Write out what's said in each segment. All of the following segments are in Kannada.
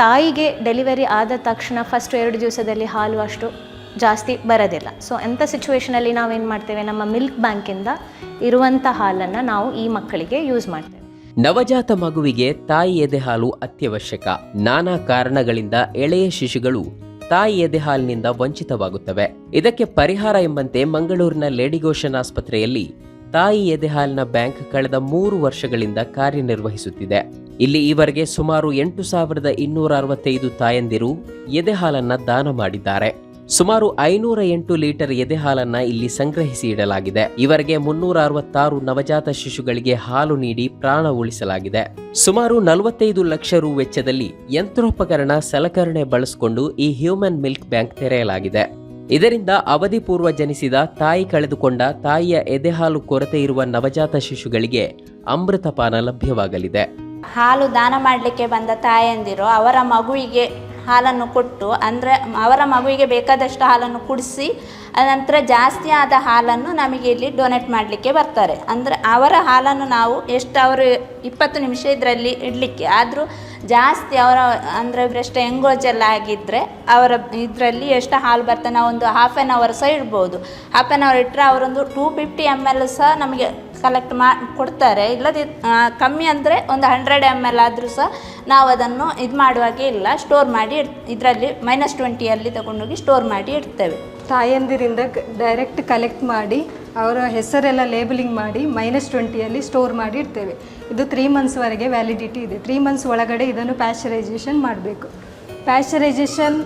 ತಾಯಿಗೆ ಡೆಲಿವರಿ ಆದ ತಕ್ಷಣ ಫಸ್ಟ್ ಎರಡು ದಿವಸದಲ್ಲಿ ಹಾಲು ಅಷ್ಟು ಜಾಸ್ತಿ ಬರೋದಿಲ್ಲ. ಸೊ ಅಂಥ ಸಿಚುವೇಷನಲ್ಲಿ ನಾವೇನು ಮಾಡ್ತೇವೆ? ನಮ್ಮ ಮಿಲ್ಕ್ ಬ್ಯಾಂಕಿಂದ ಇರುವಂಥ ಹಾಲನ್ನು ನಾವು ಈ ಮಕ್ಕಳಿಗೆ ಯೂಸ್ ಮಾಡ್ತೇವೆ. ನವಜಾತ ಮಗುವಿಗೆ ತಾಯಿ ಎದೆ ಹಾಲು ಅತ್ಯವಶ್ಯಕ. ನಾನಾ ಕಾರಣಗಳಿಂದ ಎಳೆಯ ಶಿಶುಗಳು ತಾಯಿ ಎದೆ ಹಾಲಿನಿಂದ ವಂಚಿತವಾಗುತ್ತವೆ. ಇದಕ್ಕೆ ಪರಿಹಾರ ಎಂಬಂತೆ ಮಂಗಳೂರಿನ ಲೇಡಿಗೋಷನ್ ಆಸ್ಪತ್ರೆಯಲ್ಲಿ ತಾಯಿ ಎದೆ ಹಾಲಿನ ಬ್ಯಾಂಕ್ ಕಳೆದ ಮೂರು ವರ್ಷಗಳಿಂದ ಕಾರ್ಯನಿರ್ವಹಿಸುತ್ತಿದೆ. ಇಲ್ಲಿ ಈವರೆಗೆ ಸುಮಾರು ಎಂಟು ಸಾವಿರದ ಇನ್ನೂರ ಅರವತ್ತೈದು ತಾಯಂದಿರು ಎದೆಹಾಲನ್ನು ದಾನ ಮಾಡಿದ್ದಾರೆ. ಸುಮಾರು ಐನೂರ ಎಂಟು ಲೀಟರ್ ಎದೆಹಾಲನ್ನ ಇಲ್ಲಿ ಸಂಗ್ರಹಿಸಿ ಇಡಲಾಗಿದೆ. ಇವರಿಗೆ ಮುನ್ನೂರ ಅರವತ್ತಾರು ನವಜಾತ ಶಿಶುಗಳಿಗೆ ಹಾಲು ನೀಡಿ ಪ್ರಾಣ ಉಳಿಸಲಾಗಿದೆ. ಸುಮಾರು ನಲವತ್ತೈದು ಲಕ್ಷ ರು ವೆಚ್ಚದಲ್ಲಿ ಯಂತ್ರೋಪಕರಣ ಸಲಕರಣೆ ಬಳಸಿಕೊಂಡು ಈ ಹ್ಯೂಮನ್ ಮಿಲ್ಕ್ ಬ್ಯಾಂಕ್ ತೆರೆಯಲಾಗಿದೆ. ಇದರಿಂದ ಅವಧಿ ಪೂರ್ವ ಜನಿಸಿದ ತಾಯಿ ಕಳೆದುಕೊಂಡ ತಾಯಿಯ ಎದೆಹಾಲು ಕೊರತೆ ಇರುವ ನವಜಾತ ಶಿಶುಗಳಿಗೆ ಅಮೃತಪಾನ ಲಭ್ಯವಾಗಲಿದೆ. ಹಾಲು ದಾನ ಮಾಡಲಿಕ್ಕೆ ಬಂದ ತಾಯಂದಿರು ಅವರ ಮಗುವಿಗೆ ಹಾಲನ್ನು ಕೊಟ್ಟು, ಅಂದರೆ ಅವರ ಮಗುವಿಗೆ ಬೇಕಾದಷ್ಟು ಹಾಲನ್ನು ಕುಡಿಸಿ, ಅನಂತರ ಜಾಸ್ತಿ ಆದ ಹಾಲನ್ನು ನಮಗೆ ಇಲ್ಲಿ ಡೊನೇಟ್ ಮಾಡಲಿಕ್ಕೆ ಬರ್ತಾರೆ. ಅಂದರೆ ಅವರ ಹಾಲನ್ನು ನಾವು ಎಷ್ಟು ಅವರು ಇಪ್ಪತ್ತು ನಿಮಿಷ ಇದರಲ್ಲಿ ಇಡಲಿಕ್ಕೆ, ಆದರೂ ಜಾಸ್ತಿ ಅವರ, ಅಂದರೆ ಬ್ರೆಸ್ಟ್ ಎಂಗೋಜೆಲ್ಲ ಆಗಿದ್ದರೆ ಅವರ ಇದರಲ್ಲಿ ಎಷ್ಟು ಹಾಲು ಬರ್ತದೆ ಒಂದು ಹಾಫ್ ಆ್ಯನ್ ಅವರ್ ಸಹ ಇಡ್ಬೋದು. ಹಾಫ್ ಆ್ಯನ್ ಅವರ್ ಇಟ್ಟರೆ ಅವರೊಂದು ಟೂ ಫಿಫ್ಟಿ ಎಂ ಎಲ್ ಸಹ ನಮಗೆ ಕಲೆಕ್ಟ್ ಮಾ, ಕೊಡ್ತಾರೆ. ಇಲ್ಲದೆ ಕಮ್ಮಿ ಅಂದರೆ ಒಂದು ಹಂಡ್ರೆಡ್ ಎಂ ಎಲ್ ಆದರೂ ಸಹ ನಾವು ಅದನ್ನು ಇದು ಮಾಡುವಾಗೆ ಇಲ್ಲ. ಸ್ಟೋರ್ ಮಾಡಿ ಇಡ್, ಇದರಲ್ಲಿ ಮೈನಸ್ ಟ್ವೆಂಟಿಯಲ್ಲಿ ತಗೊಂಡೋಗಿ ಸ್ಟೋರ್ ಮಾಡಿ ಇಡ್ತೇವೆ. ತಾಯಂದಿರಿಂದ ಡೈರೆಕ್ಟ್ ಕಲೆಕ್ಟ್ ಮಾಡಿ, ಅವರ ಹೆಸರೆಲ್ಲ ಲೇಬಲಿಂಗ್ ಮಾಡಿ ಮೈನಸ್ ಟ್ವೆಂಟಿಯಲ್ಲಿ ಸ್ಟೋರ್ ಮಾಡಿ ಇಡ್ತೇವೆ. ಇದು ತ್ರೀ ಮಂತ್ಸ್ವರೆಗೆ ವ್ಯಾಲಿಡಿಟಿ ಇದೆ. ತ್ರೀ ಮಂತ್ಸ್ ಒಳಗಡೆ ಇದನ್ನು ಪ್ಯಾಶ್ಚರೈಸೇಷನ್ ಮಾಡಬೇಕು. ಪ್ಯಾಶ್ಚರೈಸೇಷನ್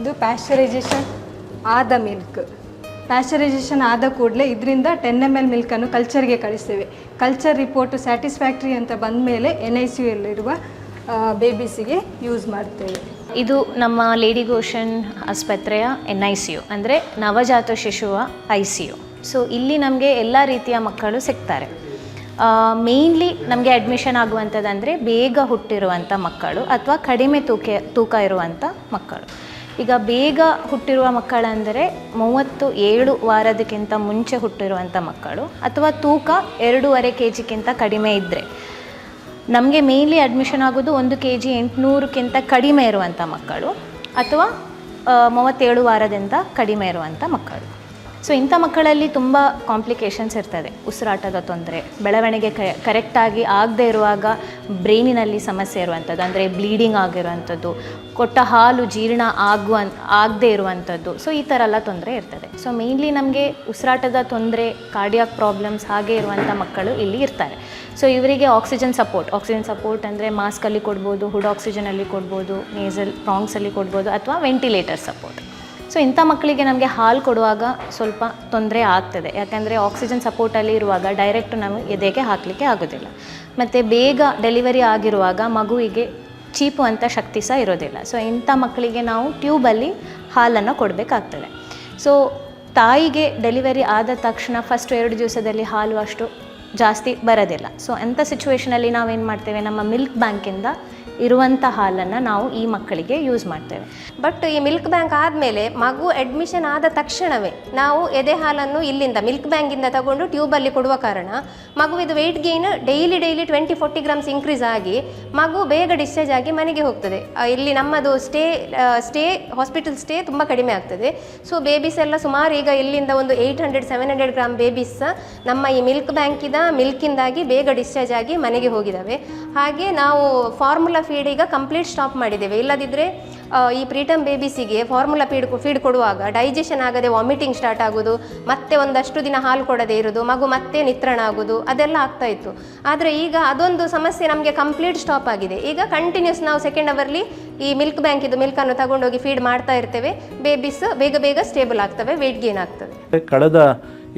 ಇದು ಪ್ಯಾಶ್ಚರೈಸೇಷನ್ ಆದ ಮಿಲ್ಕ್ ಪ್ಯಾಶ್ಚರೈಸೇಷನ್ ಆದ ಕೂಡಲೇ ಇದರಿಂದ ಟೆನ್ ಎಂ ಎಲ್ ಮಿಲ್ಕನ್ನು ಕಲ್ಚರ್ಗೆ ಕಳಿಸ್ತೇವೆ. ಕಲ್ಚರ್ ರಿಪೋರ್ಟು ಸ್ಯಾಟಿಸ್ಫ್ಯಾಕ್ಟ್ರಿ ಅಂತ ಬಂದ ಮೇಲೆ ಎನ್ ಐ ಸಿ ಯಲ್ಲಿರುವ ಬೇಬೀಸಿಗೆ ಯೂಸ್ ಮಾಡ್ತೇವೆ. ಇದು ನಮ್ಮ ಲೇಡಿ ಗೋಷನ್ ಆಸ್ಪತ್ರೆಯ ಎನ್ ಐ ಸಿ ಯು, ಅಂದರೆ ನವಜಾತ ಶಿಶುವ ಐ ಸಿ ಯು. ಸೊ ಇಲ್ಲಿ ನಮಗೆ ಎಲ್ಲ ರೀತಿಯ ಮಕ್ಕಳು ಸಿಗ್ತಾರೆ. ಮೇಯ್ನ್ಲಿ ನಮಗೆ ಅಡ್ಮಿಷನ್ ಆಗುವಂಥದ್ದಂದರೆ ಬೇಗ ಹುಟ್ಟಿರುವಂಥ ಮಕ್ಕಳು ಅಥವಾ ಕಡಿಮೆ ತೂಕ ತೂಕ ಇರುವಂಥ ಮಕ್ಕಳು. ಈಗ ಬೇಗ ಹುಟ್ಟಿರುವ ಮಕ್ಕಳಂದರೆ ಮೂವತ್ತು ಏಳು ವಾರದಕ್ಕಿಂತ ಮುಂಚೆ ಹುಟ್ಟಿರುವಂಥ ಮಕ್ಕಳು, ಅಥವಾ ತೂಕ ಎರಡೂವರೆ ಕೆ ಜಿಗಿಂತ ಕಡಿಮೆ ಇದ್ದರೆ ನಮಗೆ ಮೇಯ್ನ್ಲಿ ಅಡ್ಮಿಷನ್ ಆಗೋದು ಒಂದು ಕೆ ಜಿ ಎಂಟುನೂರಕ್ಕಿಂತ ಕಡಿಮೆ ಇರುವಂಥ ಮಕ್ಕಳು, ಅಥವಾ ಮೂವತ್ತೇಳು ವಾರದಿಂದ ಕಡಿಮೆ ಇರುವಂಥ ಮಕ್ಕಳು. ಸೊ ಇಂಥ ಮಕ್ಕಳಲ್ಲಿ ತುಂಬ ಕಾಂಪ್ಲಿಕೇಶನ್ಸ್ ಇರ್ತದೆ. ಉಸಿರಾಟದ ತೊಂದರೆ, ಬೆಳವಣಿಗೆ ಕರೆಕ್ಟಾಗಿ ಆಗದೇ ಇರುವಾಗ ಬ್ರೈನಿನಲ್ಲಿ ಸಮಸ್ಯೆ ಇರುವಂಥದ್ದು, ಅಂದರೆ ಬ್ಲೀಡಿಂಗ್ ಆಗಿರುವಂಥದ್ದು, ಕೊಟ್ಟ ಹಾಲು ಜೀರ್ಣ ಆಗುವ, ಆಗದೇ ಇರುವಂಥದ್ದು ಸೊ ಈ ಥರ ಎಲ್ಲ ತೊಂದರೆ ಇರ್ತದೆ. ಸೊ ಮೇಯ್ನ್ಲಿ ನಮಗೆ ಉಸಿರಾಟದ ತೊಂದರೆ ಕಾರ್ಡಿಯಾಕ್ ಪ್ರಾಬ್ಲಮ್ಸ್ ಹಾಗೆ ಇರುವಂಥ ಮಕ್ಕಳು ಇಲ್ಲಿ ಇರ್ತಾರೆ. ಸೊ ಇವರಿಗೆ ಆಕ್ಸಿಜನ್ ಸಪೋರ್ಟ್ ಆಕ್ಸಿಜನ್ ಸಪೋರ್ಟ್ ಅಂದರೆ ಮಾಸ್ಕಲ್ಲಿ ಕೊಡ್ಬೋದು ಹುಡ್ ಆಕ್ಸಿಜನಲ್ಲಿ ಕೊಡ್ಬೋದು ನೇಸಲ್ ಪ್ರಾಂಗ್ಸಲ್ಲಿ ಕೊಡ್ಬೋದು, ಅಥವಾ ವೆಂಟಿಲೇಟರ್ ಸಪೋರ್ಟ್ ಸೊ ಇಂಥ ಮಕ್ಕಳಿಗೆ ನಮಗೆ ಹಾಲು ಕೊಡುವಾಗ ಸ್ವಲ್ಪ ತೊಂದರೆ ಆಗ್ತದೆ. ಯಾಕೆಂದರೆ ಆಕ್ಸಿಜನ್ ಸಪೋರ್ಟಲ್ಲಿ ಇರುವಾಗ ಡೈರೆಕ್ಟ್ ನಾವು ಎದೆಗೆ ಹಾಕಲಿಕ್ಕೆ ಆಗೋದಿಲ್ಲ. ಮತ್ತು ಬೇಗ ಡೆಲಿವರಿ ಆಗಿರುವಾಗ ಮಗುವಿಗೆ ಚೀಪುವಂಥ ಶಕ್ತಿ ಸಹ ಇರೋದಿಲ್ಲ. ಸೊ ಇಂಥ ಮಕ್ಕಳಿಗೆ ನಾವು ಟ್ಯೂಬಲ್ಲಿ ಹಾಲನ್ನು ಕೊಡಬೇಕಾಗ್ತದೆ. ಸೊ ತಾಯಿಗೆ ಡೆಲಿವರಿ ಆದ ತಕ್ಷಣ ಫಸ್ಟ್ ಎರಡು ದಿವಸದಲ್ಲಿ ಹಾಲು ಅಷ್ಟು ಜಾಸ್ತಿ ಬರೋದಿಲ್ಲ. ಸೊ ಅಂಥ ಸಿಚುವೇಷನಲ್ಲಿ ನಾವೇನು ಮಾಡ್ತೇವೆ? ನಮ್ಮ ಮಿಲ್ಕ್ ಬ್ಯಾಂಕಿಂದ ಇರುವಂಥ ಹಾಲನ್ನು ನಾವು ಈ ಮಕ್ಕಳಿಗೆ ಯೂಸ್ ಮಾಡ್ತೇವೆ. ಬಟ್ ಈ ಮಿಲ್ಕ್ ಬ್ಯಾಂಕ್ ಆದಮೇಲೆ ಮಗು ಅಡ್ಮಿಷನ್ ಆದ ತಕ್ಷಣವೇ ನಾವು ಎದೆ ಹಾಲನ್ನು ಇಲ್ಲಿಂದ ಮಿಲ್ಕ್ ಬ್ಯಾಂಕಿಂದ ತಗೊಂಡು ಟ್ಯೂಬಲ್ಲಿ ಕೊಡುವ ಕಾರಣ ಮಗುವಿದು weight gain daily daily twenty forty grams increase ಆಗಿ ಮಗು ಬೇಗ ಡಿಸ್ಚಾರ್ಜ್ ಆಗಿ ಮನೆಗೆ ಹೋಗ್ತದೆ. ಇಲ್ಲಿ ನಮ್ಮದು ಸ್ಟೇ ಸ್ಟೇ ಹಾಸ್ಪಿಟಲ್ ಸ್ಟೇ ತುಂಬ ಕಡಿಮೆ ಆಗ್ತದೆ. ಸೊ ಬೇಬೀಸ್ ಎಲ್ಲ ಸುಮಾರು ಈಗ ಇಲ್ಲಿಂದ ಒಂದು eight hundred seven hundred gram babies ನಮ್ಮ ಈ ಮಿಲ್ಕ್ ಬ್ಯಾಂಕಿದ ಮಿಲ್ಕಿಂದಾಗಿ ಬೇಗ ಡಿಸ್ಚಾರ್ಜ್ ಆಗಿ ಮನೆಗೆ ಹೋಗಿದ್ದಾವೆ ಹಾಗೆ ನಾವು ಫಾರ್ಮುಲಾ ಫೀಡ್ ಈಗ ಕಂಪ್ಲೀಟ್ ಸ್ಟಾಪ್ ಮಾಡಿದ್ದೇವೆ. ಇಲ್ಲದಿದ್ದರೆ ಈ ಪ್ರೀಟಮ್ ಬೇಬೀಸಿಗೆ ಫಾರ್ಮುಲಾ ಫೀಡ್ ಫೀಡ್ ಕೊಡುವಾಗ ಡೈಜೆಷನ್ ಆಗದೆ ವಾಮಿಟಿಂಗ್ ಸ್ಟಾರ್ಟ್ ಆಗೋದು, ಮತ್ತೆ ಒಂದಷ್ಟು ದಿನ ಹಾಲು ಕೊಡದೇ ಇರೋದು, ಮಗು ಮತ್ತೆ ನಿತ್ರಣ ಆಗೋದು, ಅದೆಲ್ಲ ಆಗ್ತಾ ಇತ್ತು. ಆದರೆ ಈಗ ಅದೊಂದು ಸಮಸ್ಯೆ ನಮಗೆ ಕಂಪ್ಲೀಟ್ ಸ್ಟಾಪ್ ಆಗಿದೆ. ಈಗ ಕಂಟಿನ್ಯೂಸ್ ನಾವು ಸೆಕೆಂಡ್ ಅವರ್ಲಿ ಈ ಮಿಲ್ಕ್ ಬ್ಯಾಂಕಿದು ಮಿಲ್ಕನ್ನು ತಗೊಂಡೋಗಿ ಫೀಡ್ ಮಾಡ್ತಾ ಇರ್ತೇವೆ. ಬೇಬೀಸ್ ಬೇಗ ಬೇಗ ಸ್ಟೇಬಲ್ ಆಗ್ತವೆ ವೆಯ್ಟ್ ಗೇನ್ ಆಗ್ತದೆ. ಕಳೆದ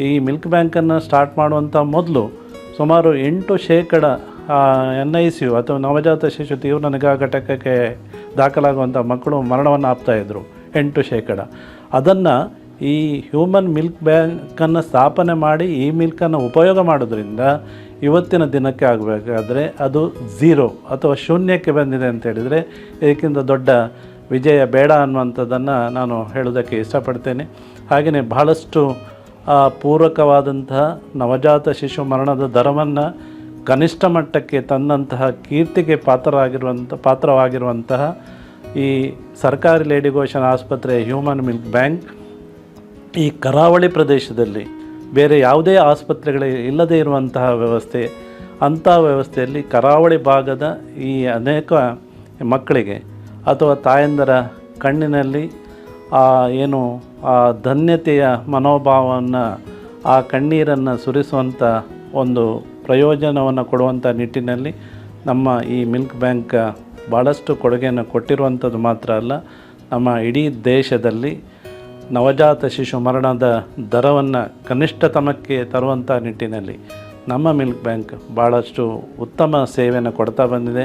ಈ ಮಿಲ್ಕ್ ಬ್ಯಾಂಕನ್ನು ಸ್ಟಾರ್ಟ್ ಮಾಡುವಂಥ ಮೊದಲು ಸುಮಾರು ಎಂಟು ಶೇಕಡ ಎನ್ ಐ ಸಿ ಯು ಅಥವಾ ನವಜಾತ ಶಿಶು ತೀವ್ರ ನಿಗಾ ಘಟಕಕ್ಕೆ ದಾಖಲಾಗುವಂಥ ಮಕ್ಕಳು ಮರಣವನ್ನು ಆಪ್ತಾಯಿದ್ರು ಎಂಟು ಶೇಕಡ. ಅದನ್ನು ಈ ಹ್ಯೂಮನ್ ಮಿಲ್ಕ್ ಬ್ಯಾಂಕನ್ನು ಸ್ಥಾಪನೆ ಮಾಡಿ ಈ ಮಿಲ್ಕನ್ನು ಉಪಯೋಗ ಮಾಡೋದ್ರಿಂದ ಇವತ್ತಿನ ದಿನಕ್ಕೆ ಆಗಬೇಕಾದ್ರೆ ಅದು ಝೀರೋ ಅಥವಾ ಶೂನ್ಯಕ್ಕೆ ಬಂದಿದೆ ಅಂತ ಹೇಳಿದರೆ ಇದಕ್ಕಿಂತ ದೊಡ್ಡ ವಿಜಯ ಬೇಡ ಅನ್ನುವಂಥದ್ದನ್ನು ನಾನು ಹೇಳೋದಕ್ಕೆ ಇಷ್ಟಪಡ್ತೇನೆ. ಹಾಗೆಯೇ ಬಹಳಷ್ಟು ಪೂರಕವಾದಂತಹ ನವಜಾತ ಶಿಶು ಮರಣದ ದರವನ್ನು ಕನಿಷ್ಠ ಮಟ್ಟಕ್ಕೆ ತಂದಂತಹ ಕೀರ್ತಿಗೆ ಪಾತ್ರರಾಗಿರುವಂಥ ಪಾತ್ರವಾಗಿರುವಂತಹ ಈ ಸರ್ಕಾರಿ ಲೇಡಿ ಘೋಷಣ ಆಸ್ಪತ್ರೆ ಹ್ಯೂಮನ್ ಮಿಲ್ಕ್ ಬ್ಯಾಂಕ್ ಈ ಕರಾವಳಿ ಪ್ರದೇಶದಲ್ಲಿ ಬೇರೆ ಯಾವುದೇ ಆಸ್ಪತ್ರೆಗಳೇ ಇಲ್ಲದೇ ಇರುವಂತಹ ವ್ಯವಸ್ಥೆ, ಅಂಥ ವ್ಯವಸ್ಥೆಯಲ್ಲಿ ಕರಾವಳಿ ಭಾಗದ ಈ ಅನೇಕ ಮಕ್ಕಳಿಗೆ ಅಥವಾ ತಾಯಂದರ ಕಣ್ಣಿನಲ್ಲಿ ಆ ಏನು ಆ ಧನ್ಯತೆಯ ಮನೋಭಾವವನ್ನು, ಆ ಕಣ್ಣೀರನ್ನು ಸುರಿಸುವಂಥ ಒಂದು ಪ್ರಯೋಜನವನ್ನು ಕೊಡುವಂಥ ನಿಟ್ಟಿನಲ್ಲಿ ನಮ್ಮ ಈ ಮಿಲ್ಕ್ ಬ್ಯಾಂಕ್ ಭಾಳಷ್ಟು ಕೊಡುಗೆಯನ್ನು ಕೊಟ್ಟಿರುವಂಥದ್ದು ಮಾತ್ರ ಅಲ್ಲ, ನಮ್ಮ ಇಡೀ ದೇಶದಲ್ಲಿ ನವಜಾತ ಶಿಶು ಮರಣದ ದರವನ್ನು ಕನಿಷ್ಠತಮಕ್ಕೆ ತರುವಂಥ ನಿಟ್ಟಿನಲ್ಲಿ ನಮ್ಮ ಮಿಲ್ಕ್ ಬ್ಯಾಂಕ್ ಭಾಳಷ್ಟು ಉತ್ತಮ ಸೇವೆಯನ್ನು ಕೊಡ್ತಾ ಬಂದಿದೆ.